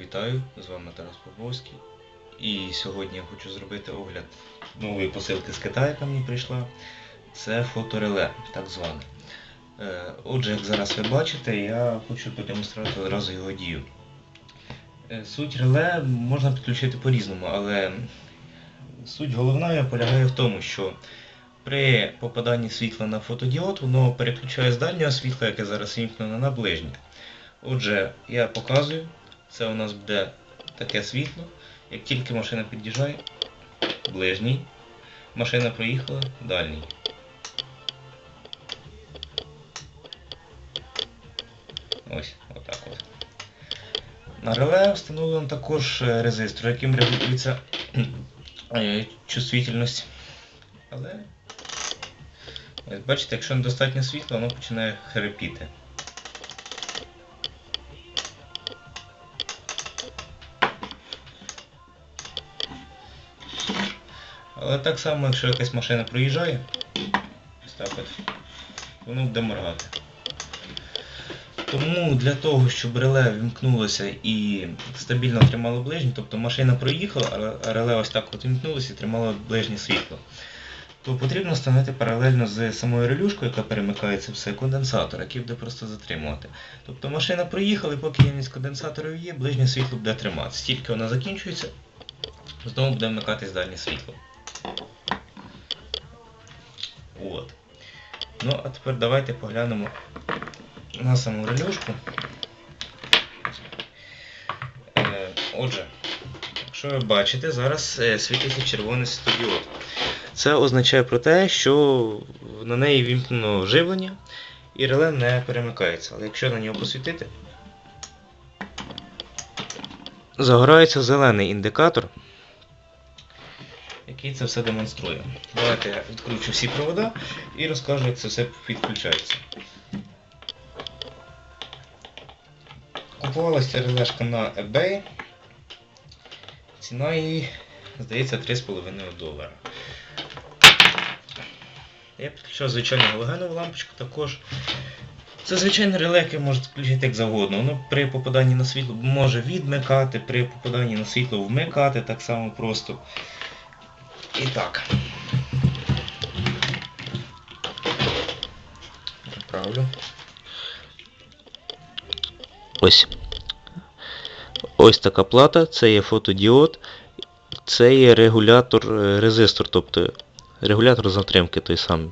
Вітаю, з вами Тарас Поповський. І сьогодні я хочу зробити огляд нової посилки з Китаю, яка мені прийшла. Це фотореле, так зване. Е, Отже, як зараз ви бачите, я хочу продемонструвати одразу його дію. Е, Суть реле можна підключити по-різному, але суть головна полягає в тому, що при попаданні світла на фотодіод воно переключає з дальнього світла, яке зараз вімкнене, на ближнє. Отже, я показую, це у нас буде таке світло. Як тільки машина під'їжджає, ближній, машина проїхала, дальній. Ось, отак от. На реле встановлено також е, резистор, яким регулюється е, чувствительність. Але, ось бачите, якщо недостатньо світла, воно починає хрипіти. Але так само, якщо якась машина проїжджає, ось так от, воно буде моргати. Тому для того, щоб реле вімкнулося і стабільно тримало ближнє, тобто машина проїхала, а реле ось так от вімкнулося і тримало ближнє світло, то потрібно встановити паралельно з самою релюшкою, яка перемикається все, конденсатор, який буде просто затримувати. Тобто машина проїхала, і поки ємність конденсаторів є, ближнє світло буде триматися. Тільки вона закінчується, знову буде вмикатись дальнє світло. От. Ну, а тепер давайте поглянемо на саму релюшку. Е, отже, якщо ви бачите, зараз е, світиться червоний світлодіод. Це означає про те, що на неї вімкнено живлення і реле не перемикається. Але якщо на нього посвітити, загорається зелений індикатор, який це все демонструє. Давайте я відкручу всі провода і розкажу, як це все підключається. Купувалася релешка на eBay. Ціна її, здається, 3,5 долара. Я підключав звичайну галогенову лампочку також. Це звичайне реле, яке можете включити як завгодно. Воно при попаданні на світло може відмикати, при попаданні на світло вмикати так само просто. І так. Ось. Ось така плата, це є фотодіод, це є регулятор е, резистор, тобто регулятор затримки той самий.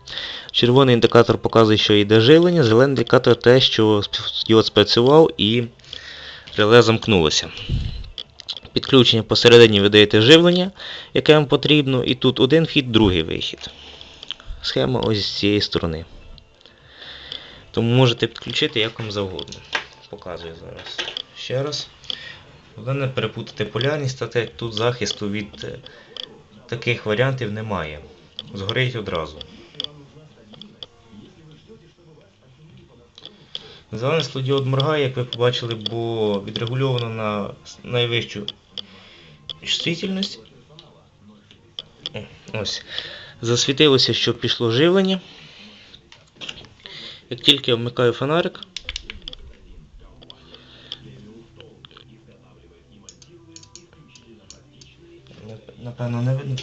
Червоний індикатор показує, що йде живлення, зелений індикатор те, що діод спрацював і реле замкнулося. Підключення посередині ви даєте живлення, яке вам потрібно, і тут один вхід, другий вихід. Схема ось з цієї сторони. Тому можете підключити як вам завгодно. Показую зараз ще раз. Головне не перепутати полярність, та як тут захисту від е, таких варіантів немає. Згорить одразу. Зелений склодіод моргає, як ви побачили, бо відрегульовано на найвищу чувствительність. Ось. Засвітилося, що пішло живлення. Як тільки я вмикаю фонарик, Напевно, не видно,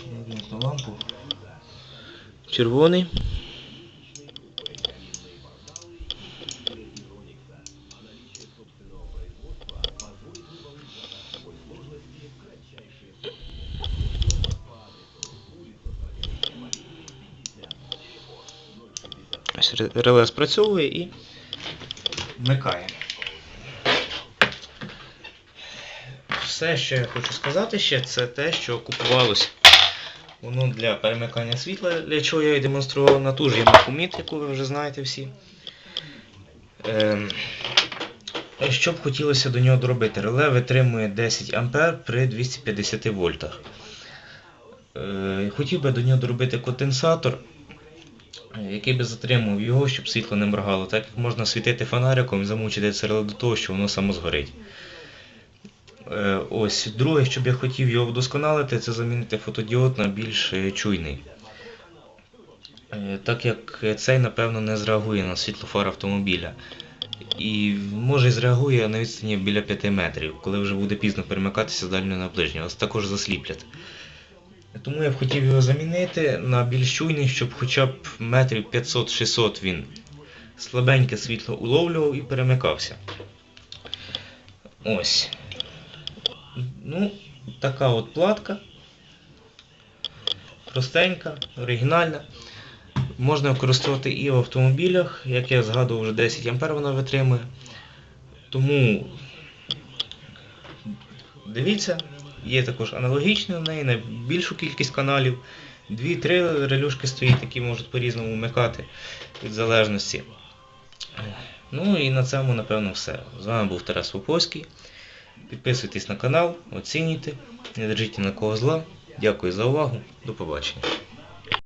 лампу. Червоний. Реле спрацьовує і вмикає. Все, що я хочу сказати ще, це те, що купувалось воно для перемикання світла, для чого я і демонстрував на ту ж Ямаху яку ви вже знаєте всі. Ем, що б хотілося до нього доробити? Реле витримує 10 А при 250 вольтах. Е, хотів би до нього доробити конденсатор, який би затримував його, щоб світло не моргало, так як можна світити фонариком і замучити це до того, що воно само згорить. Е, Ось, друге, що б я хотів його вдосконалити, це замінити фотодіод на більш е, чуйний. Е, Так як цей, напевно, не зреагує на світлофар автомобіля. і може зреагує на відстані біля 5 метрів, коли вже буде пізно перемикатися з дальнього на ближнього. Вас також засліплять. Тому я б хотів його замінити на більш чуйний, щоб хоча б метрів 500-600 він слабеньке світло уловлював і перемикався. Ось. Ну, така от платка. Простенька, оригінальна. Можна використовувати і в автомобілях, як я згадував, вже 10 А вона витримує. Тому дивіться, є також аналогічні в неї на більшу кількість каналів. Дві-три релюшки стоїть, які можуть по-різному вмикати від залежності. Ну і на цьому, напевно, все. З вами був Тарас Поповський. Підписуйтесь на канал, оцінюйте, не держіть на кого зла. Дякую за увагу. До побачення.